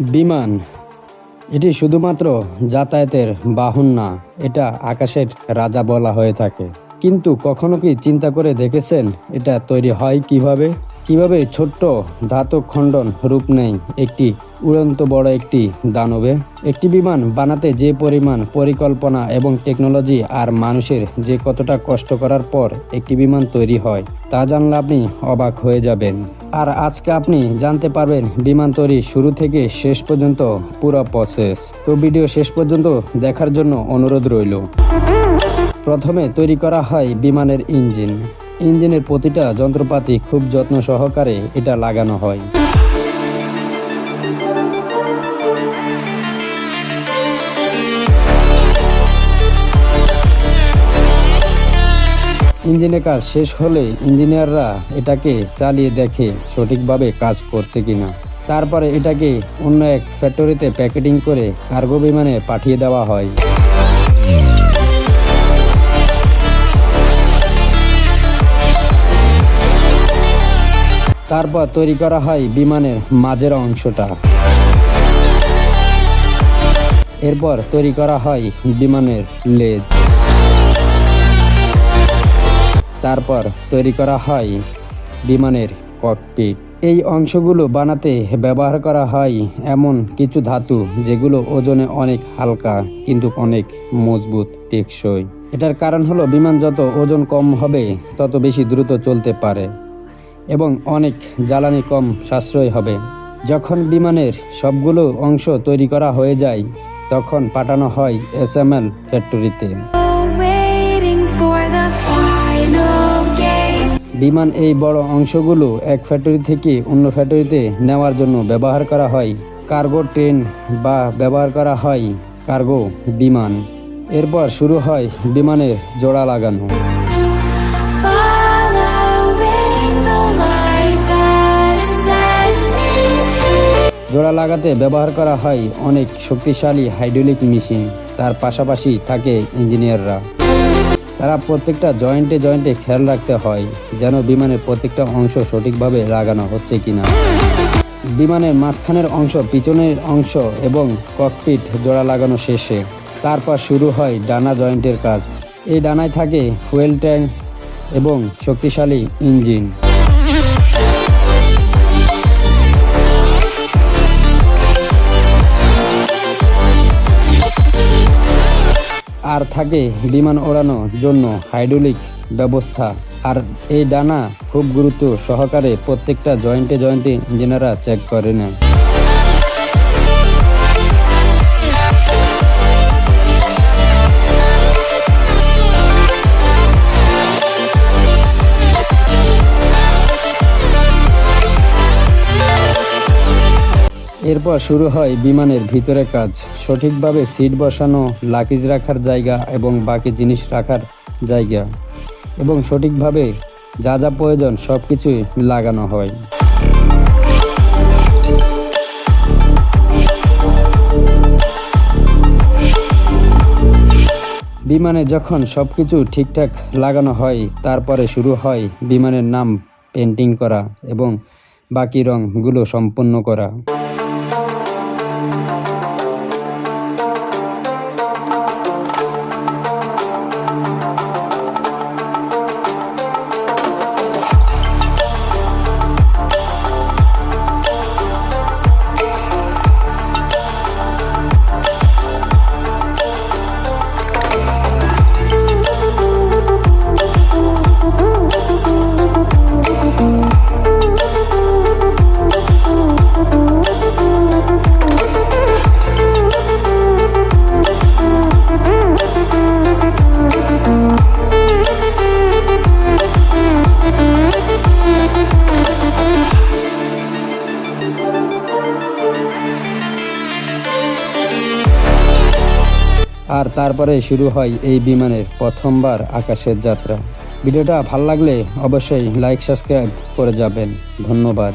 বিমান। এটি শুধুমাত্র যাতায়াতের বাহন না, এটা আকাশের রাজা বলা হয়ে থাকে। কিন্তু কখনো কি চিন্তা করে দেখেছেন এটা তৈরি হয় কীভাবে? কীভাবে ছোট্ট ধাতব খণ্ডন রূপ নেয় একটি উড়ন্ত বড় একটি দানবে? একটি বিমান বানাতে যে পরিমাণ পরিকল্পনা এবং টেকনোলজি আর মানুষের যে কতটা কষ্ট করার পর একটি বিমান তৈরি হয়, তা জানলে আপনি অবাক হয়ে যাবেন। আর আজকে আপনি জানতে পারবেন বিমান তৈরি শুরু থেকে শেষ পর্যন্ত পুরো প্রসেস তো ভিডিও শেষ পর্যন্ত দেখার জন্য অনুরোধ রইল। প্রথমে তৈরি করা হয় বিমানের ইঞ্জিন। ইঞ্জিনের প্রতিটা যন্ত্রপাতি খুব যত্ন সহকারে এটা লাগানো হয়। ইঞ্জিনের কাজ শেষ হলে ইঞ্জিনিয়াররা এটাকে চালিয়ে দেখে সঠিকভাবে কাজ করছে কিনা। তারপরে এটাকে অন্য এক ফ্যাক্টরিতে প্যাকেটিং করে কার্গো বিমানে পাঠিয়ে দেওয়া হয়। তারপর তৈরি করা হয় বিমানের মাঝের অংশটা। এরপর তৈরি করা হয় বিমানের লেজ। তারপর তৈরি করা হয় বিমানের ককপিট এই অংশগুলো বানাতে ব্যবহার করা হয় এমন কিছু ধাতু যেগুলো ওজনে অনেক হালকা কিন্তু অনেক মজবুত টেকসই। এটার কারণ হলো বিমান যত ওজন কম হবে, তত বেশি দ্রুত চলতে পারে এবং অনেক জ্বালানি কম সাশ্রয় হবে। যখন বিমানের সবগুলো অংশ তৈরি করা হয়ে যায়, তখন পাঠানো হয় এস এম এল ফ্যাক্টরিতে. বিমান এই বড় অংশগুলো এক ফ্যাক্টরি থেকে অন্য ফ্যাক্টরিতে নেওয়ার জন্য ব্যবহার করা হয়। কার্গো ট্রেন বা ব্যবহার করা হয় কার্গো বিমান। এরপর শুরু হয় বিমানের জোড়া লাগানো. জোড়া লাগাতে ব্যবহার করা হয় অনেক শক্তিশালী হাইড্রোলিক মেশিন। তার পাশাপাশি থাকে ইঞ্জিনিয়াররা। তারা প্রত্যেকটা জয়েন্টে জয়েন্টে খেয়াল রাখতে হয় যেন বিমানের প্রত্যেকটা অংশ সঠিকভাবে লাগানো হচ্ছে কিনা। বিমানের মাঝখানের অংশ, পিছনের অংশ এবং ককপিট জোড়া লাগানো শেষে। তারপর শুরু হয় ডানা জয়েন্টের কাজ। এই ডানায় থাকে ফুয়েল ট্যাঙ্ক এবং শক্তিশালী ইঞ্জিন। আর থাকে বিমান ওড়ানোর জন্য হাইড্রোলিক ব্যবস্থা। আর এই ডানা খুব গুরুত্ব সহকারে প্রত্যেকটা জয়েন্টে জয়েন্টে ইঞ্জিনিয়াররা চেক করে নেয়। এরপর শুরু হয় বিমানের ভিতরে কাজ। সঠিকভাবে সিট বসানো লাকিজ রাখার জায়গা এবং বাকি জিনিস রাখার জায়গা। এবং সঠিকভাবে যা যা প্রয়োজন সব কিছুই লাগানো হয়। বিমানে যখন সব কিছু ঠিকঠাক লাগানো হয়, তারপরে শুরু হয় বিমানের নাম পেন্টিং করা এবং বাকি রঙগুলো সম্পন্ন করা। আর তারপরে শুরু হয় এই বিমানের প্রথমবার আকাশের যাত্রা। ভিডিওটা ভালো লাগলে অবশ্যই লাইক সাবস্ক্রাইব করে যাবেন। ধন্যবাদ।